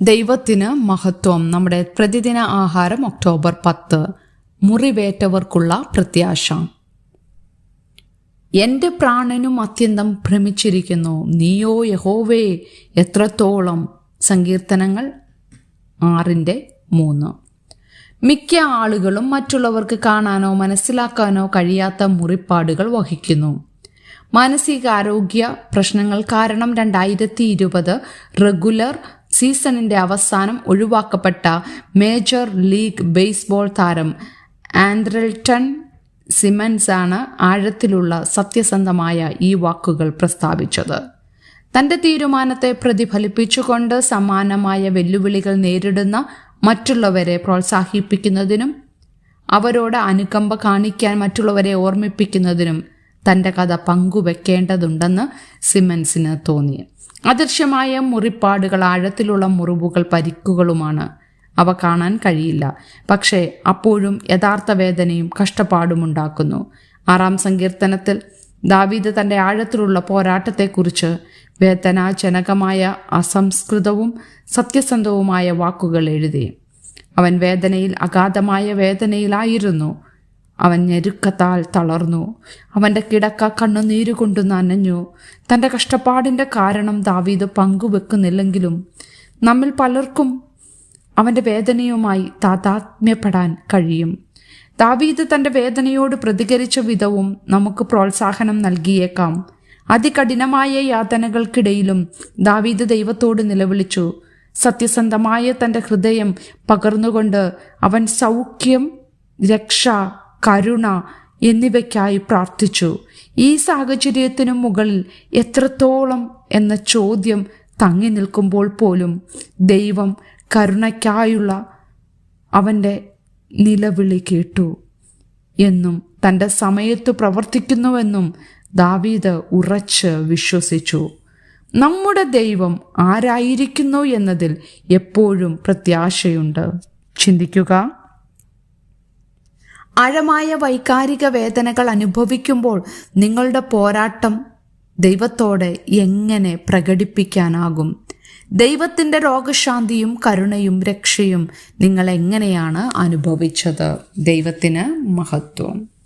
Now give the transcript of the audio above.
ദൈവത്തിന് മഹത്വം. നമ്മുടെ പ്രതിദിന ആഹാരം ഒക്ടോബർ പത്ത്. മുറിവേറ്റവർക്കുള്ള പ്രത്യാശ. എന്റെ പ്രാണനും അത്യന്തം ഭ്രമിച്ചിരിക്കുന്നു. നീയോ യഹോവേ എത്രത്തോളം? സങ്കീർത്തനങ്ങൾ ആറിന്റെ മൂന്ന്. മിക്ക ആളുകളും മറ്റുള്ളവർക്ക് കാണാനോ മനസ്സിലാക്കാനോ കഴിയാത്ത മുറിപ്പാടുകൾ വഹിക്കുന്നു. മാനസികാരോഗ്യ പ്രശ്നങ്ങൾ കാരണം രണ്ടായിരത്തി ഇരുപത് റെഗുലർ സീസണിന്റെ അവസാനം ഒഴിവാക്കപ്പെട്ട മേജർ ലീഗ് ബേസ്ബോൾ താരം ആൻഡ്രൽട്ടൺ സിമൻസ് ആണ് ആഴത്തിലുള്ള സത്യസന്ധമായ ഈ വാക്കുകൾ പ്രസ്താവിച്ചത്. തന്റെ തീരുമാനത്തെ പ്രതിഫലിപ്പിച്ചുകൊണ്ട് സമാനമായ വെല്ലുവിളികൾ നേരിടുന്ന മറ്റുള്ളവരെ പ്രോത്സാഹിപ്പിക്കുന്നതിനും അവരോട് അനുകമ്പ കാണിക്കാൻ മറ്റുള്ളവരെ ഓർമ്മിപ്പിക്കുന്നതിനും തന്റെ കഥ പങ്കുവെക്കേണ്ടതുണ്ടെന്ന് സിമൻസിന് തോന്നി. അദൃശ്യമായ മുറിപ്പാടുകൾ ആഴത്തിലുള്ള മുറിവുകൾ പരിക്കുകളുമാണ്. അവ കാണാൻ കഴിയില്ല. പക്ഷേ അപ്പോഴും യഥാർത്ഥ വേദനയും കഷ്ടപ്പാടും ഉണ്ടാക്കുന്നു ആറാം സങ്കീർത്തനത്തിൽ ദാവീദ് തന്റെ ആഴത്തിലുള്ള പോരാട്ടത്തെക്കുറിച്ച് വേദനാജനകമായ അസംസ്കൃതവും സത്യസന്ധവുമായ വാക്കുകൾ എഴുതി. അവൻ വേദനയിൽ അഗാധമായ വേദനയിലായിരുന്നു. അവൻ ഞെരുക്കത്താൽ തളർന്നു. അവന്റെ കിടക്ക കണ്ണുനീര് കൊണ്ട് നനഞ്ഞു. തന്റെ കഷ്ടപ്പാടിന്റെ കാരണം ദാവീദ് പങ്കുവെക്കുന്നില്ലെങ്കിലും നമ്മിൽ പലർക്കും അവന്റെ വേദനയുമായി താതാത്മ്യപ്പെടാൻ കഴിയും. ദാവീദ് തന്റെ വേദനയോട് പ്രതികരിച്ച വിധവും നമുക്ക് പ്രോത്സാഹനം നൽകിയേക്കാം. അതികഠിനമായ യാതനകൾക്കിടയിലും ദാവീദ് ദൈവത്തോട് നിലവിളിച്ചു. സത്യസന്ധമായ തന്റെ ഹൃദയം പകർന്നുകൊണ്ട് അവൻ സൗഖ്യം രക്ഷ കരുണ എന്നിവയ്ക്കായി പ്രാർത്ഥിച്ചു. ഈ സാഹചര്യത്തിനു മുകളിൽ എത്രത്തോളം എന്ന ചോദ്യം തങ്ങി നിൽക്കുമ്പോൾ പോലും ദൈവം കരുണയ്ക്കായുള്ള അവന്റെ നിലവിളി കേട്ടു എന്നും തന്റെ സമയത്ത് പ്രവർത്തിക്കുന്നുവെന്നും ദാവീദ് ഉറച്ച് വിശ്വസിച്ചു. നമ്മുടെ ദൈവം ആരായിരിക്കുന്നു എന്നതിൽ എപ്പോഴും പ്രത്യാശയുണ്ട്. ചിന്തിക്കുക. ആഴമായ വൈകാരിക വേദനകൾ അനുഭവിക്കുമ്പോൾ നിങ്ങളുടെ പോരാട്ടം ദൈവത്തോടെ എങ്ങനെ പ്രകടിപ്പിക്കാനാകും? ദൈവത്തിന്റെ രോഗശാന്തിയും കരുണയും രക്ഷയും നിങ്ങൾ എങ്ങനെയാണ് അനുഭവിച്ചത്? ദൈവത്തിന് മഹത്വം.